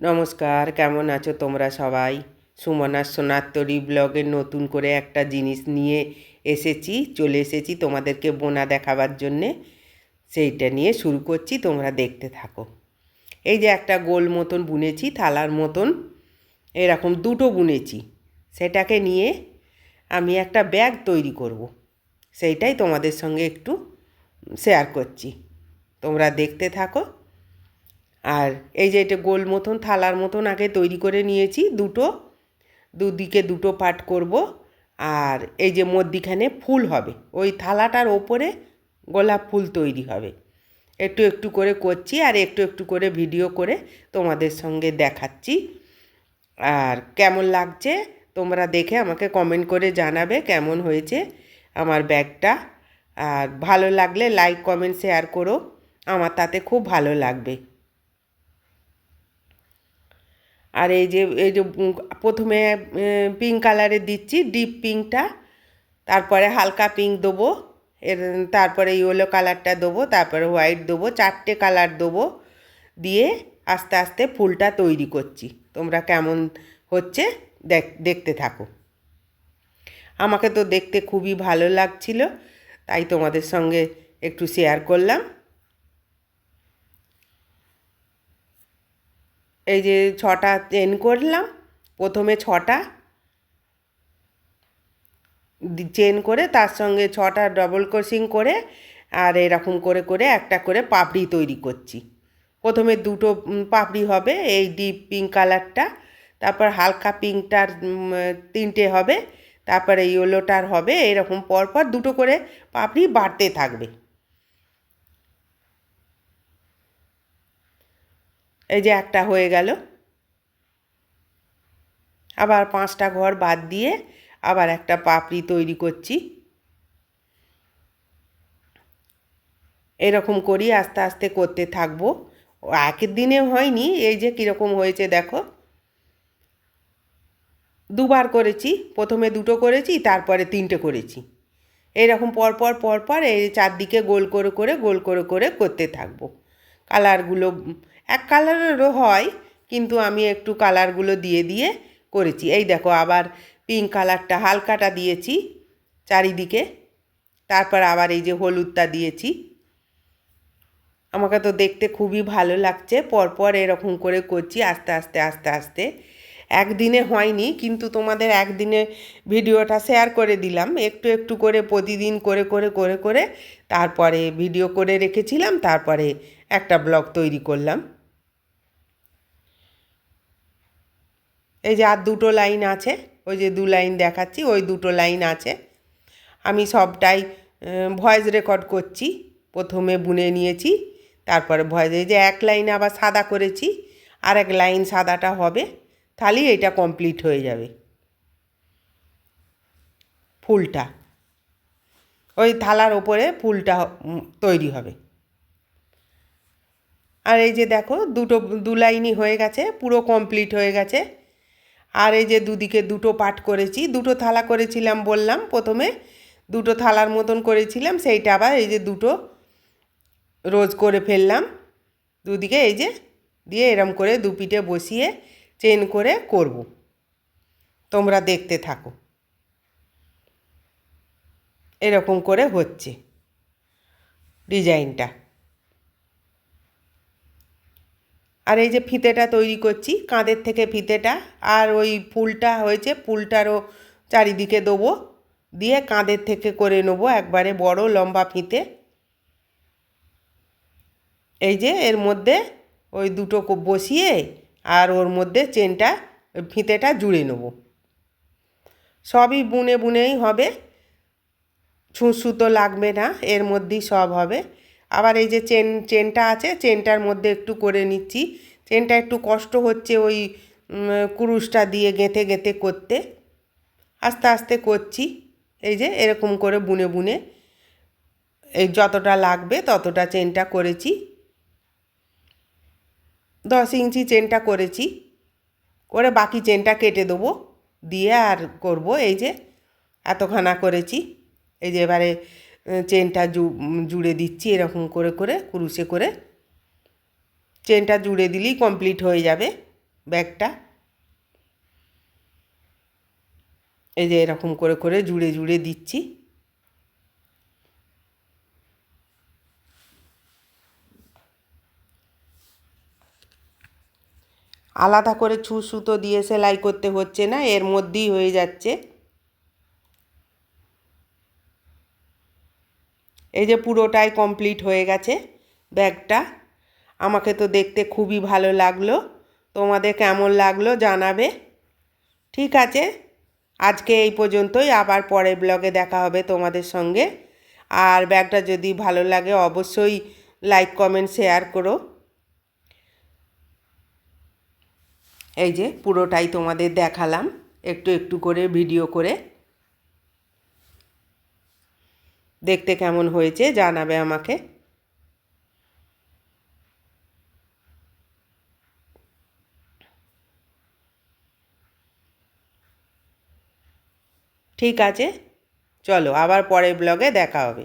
নমস্কার, কেমন আছো তোমরা সবাই? সুমনার সোনাত্তরি ব্লগের নতুন করে একটা জিনিস নিয়ে এসেছি, চলে এসেছি তোমাদেরকে বোনা দেখাবার জন্যে। সেইটা নিয়ে শুরু করছি, তোমরা দেখতে থাকো। এই যে একটা গোল মতন বুনেছি, থালার মতন। এরকম দুটো বুনেছি। সেটাকে নিয়ে আমি একটা ব্যাগ তৈরি করব। সেইটাই তোমাদের সঙ্গে একটু শেয়ার করছি। তোমরা দেখতে থাকো। আর এই যে এটা গোল মতন, থালার মতন আগে তৈরি করে নিয়েছি দুটো। দুদিকে দুটো পাট করব আর এই যে মধ্যিখানে ফুল হবে। ওই থালাটার ওপরে গোলাপ ফুল তৈরি হবে। একটু একটু করে করছি আর একটু একটু করে ভিডিও করে তোমাদের সঙ্গে দেখাচ্ছি। আর কেমন লাগছে তোমরা দেখে আমাকে কমেন্ট করে জানাবে কেমন হয়েছে আমার ব্যাগটা। আর ভালো লাগলে লাইক, কমেন্ট, শেয়ার করো। আমার তাতে খুব ভালো লাগবে। আর এই যে এই যে প্রথমে পিঙ্ক কালারের দিচ্ছি ডিপ পিঙ্কটা তারপরে হালকা পিঙ্ক দেবো। এর, তারপরে ইয়েলো কালারটা দেবো, তারপরে হোয়াইট দেবো, চারটে কালার দেবো। দিয়ে আস্তে আস্তে ফুলটা তৈরি করছি। তোমরা কেমন হচ্ছে দেখ, দেখতে থাকো। আমাকে তো দেখতে খুবই ভালো লাগছিল, তাই তোমাদের সঙ্গে একটু শেয়ার করলাম। এই যে ছটা চেন করলাম, প্রথমে ছটা চেন করে তার সঙ্গে ছটা ডবল ক্রসিং করে আর এরকম করে করে একটা করে পাপড়ি তৈরি করছি। প্রথমে দুটো পাপড়ি হবে, এই ডিপ পিঙ্ক কালারটা তারপর হালকা পিঙ্কটার তিনটে হবে, তারপরে ইয়েলোটার হবে, এরকম পরপর দুটো করে পাপড়ি বাড়তে থাকবে। এই যে একটা হয়ে গেল। আবার পাঁচটা ঘর বাদ দিয়ে আবার একটা পাপড়ি তৈরি করছি। এরকম করি, আস্তে আস্তে করতে থাকব। একের দিনে হয়নি, এই যে কীরকম হয়েছে দেখো। দুবার করেছি, প্রথমে দুটো করেছি, তারপরে তিনটে করেছি। এরকম পরপর পরপর এই চারদিকে গোল করে করে, গোল করে করে করতে থাকব। কালারগুলো, এক কালারেরও হয়, কিন্তু আমি একটু কালারগুলো দিয়ে দিয়ে করেছি। এই দেখো, আবার পিঙ্ক কালারটা হালকাটা দিয়েছি চারিদিকে, তারপর আবার এই যে হলুদটা দিয়েছি। আমাকে তো দেখতে খুবই ভালো লাগছে, পরপর এরকম করে করছি, আস্তে আস্তে আস্তে আস্তে। একদিনে হয়নি, কিন্তু তোমাদের একদিনে ভিডিওটা শেয়ার করে দিলাম। একটু একটু করে প্রতিদিন করে করে করে করে তারপরে ভিডিও করে রেখেছিলাম, তারপরে একটা ব্লগ তৈরি করলাম। এই যে আর দুটো লাইন আছে, ওই যে দু লাইন দেখাচ্ছি, ওই দুটো লাইন আছে। আমি সবটাই ভয়েস রেকর্ড করছি, প্রথমে বুনে নিয়েছি, তারপরে ভয়েস, এই যে এক লাইনে আবার সাদা করেছি, আর এক লাইন সাদাটা হবে, তাহলেই এটা কমপ্লিট হয়ে যাবে। ফুলটা, ওই থালার ওপরে ফুলটা তৈরি হবে। আর এই যে দেখো, দুটো, দু লাইনই হয়ে গেছে, পুরো কমপ্লিট হয়ে গেছে। আর এই যে দুদিকে দুটো পাট করেছি, দুটো থালা করেছিলাম বললাম প্রথমে, দুটো থালার মতন করেছিলাম, সেইটা আবার এই যে দুটো রোজ করে ফেললাম। দুদিকে এই যে দিয়ে এরম করে দু পিঠে বসিয়ে চেন করে করব। তোমরা দেখতে থাকো। এরকম করে হচ্ছে। ডিজাইনটা আর এই যে ফিতেটা তৈরি করছি, কাঁধের থেকে ফিতেটা, আর ওই ফুলটা হয়েছে ফুলটারও চারিদিকে দেবো, দিয়ে কাঁধের থেকে করে নেব একবারে বড় লম্বা ফিতে। এই যে এর মধ্যে ওই দুটো বসিয়ে আর ওর মধ্যে চেনটা, ফিতেটা জুড়ে নেব। সবই বুনে বুনেই হবে, ছুঁচ সুতো লাগবে না, এর মধ্যেই সব হবে। আবার এই যে চেন, চেনটা আছে, চেনটার মধ্যে একটু করে নিচ্ছি। চেনটা একটু কষ্ট হচ্ছে ওই কুরুশটা দিয়ে গেঁথে গেঁথে করতে। আস্তে আস্তে করছি, এই যে এরকম করে বুনে বুনে। এই যতটা লাগবে ততটা চেনটা করেছি। দশ ইঞ্চি চেনটা করেছি। করে বাকি চেনটা কেটে দেবো। দিয়ে আর করব এই যে, এতখানা করেছি। এই যে এবারে চেনটা জুড়ে দিচ্ছি এরকম করে করে, কুরুশে করে। চেনটা জুড়ে দিলেই কমপ্লিট হয়ে যাবে ব্যাগটা। এই যে এরকম করে করে জুড়ে জুড়ে দিচ্ছি। আলাদা করে ছু সুতো দিয়ে সেলাই করতে হচ্ছে না, এর মধ্যেই হয়ে যাচ্ছে। এই যে পুরোটাই কমপ্লিট হয়ে গেছে ব্যাগটা। আমাকে তো দেখতে খুবই ভালো লাগল। তোমাদের কেমন লাগল জানাবে। ঠিক আছে, আজকে এই পর্যন্তই। আবার পরের ব্লগে দেখা হবে তোমাদের সঙ্গে। আর ব্যাগটা যদি ভালো লাগে অবশ্যই লাইক কমেন্ট শেয়ার করো। এই যে পুরোটাই তোমাদের দেখালাম। একটু একটু করে ভিডিও করে। দেখতে কেমন হয়েছে জানাবে আমাকে। ঠিক আছে চলো আবার পরের ব্লগে দেখা হবে।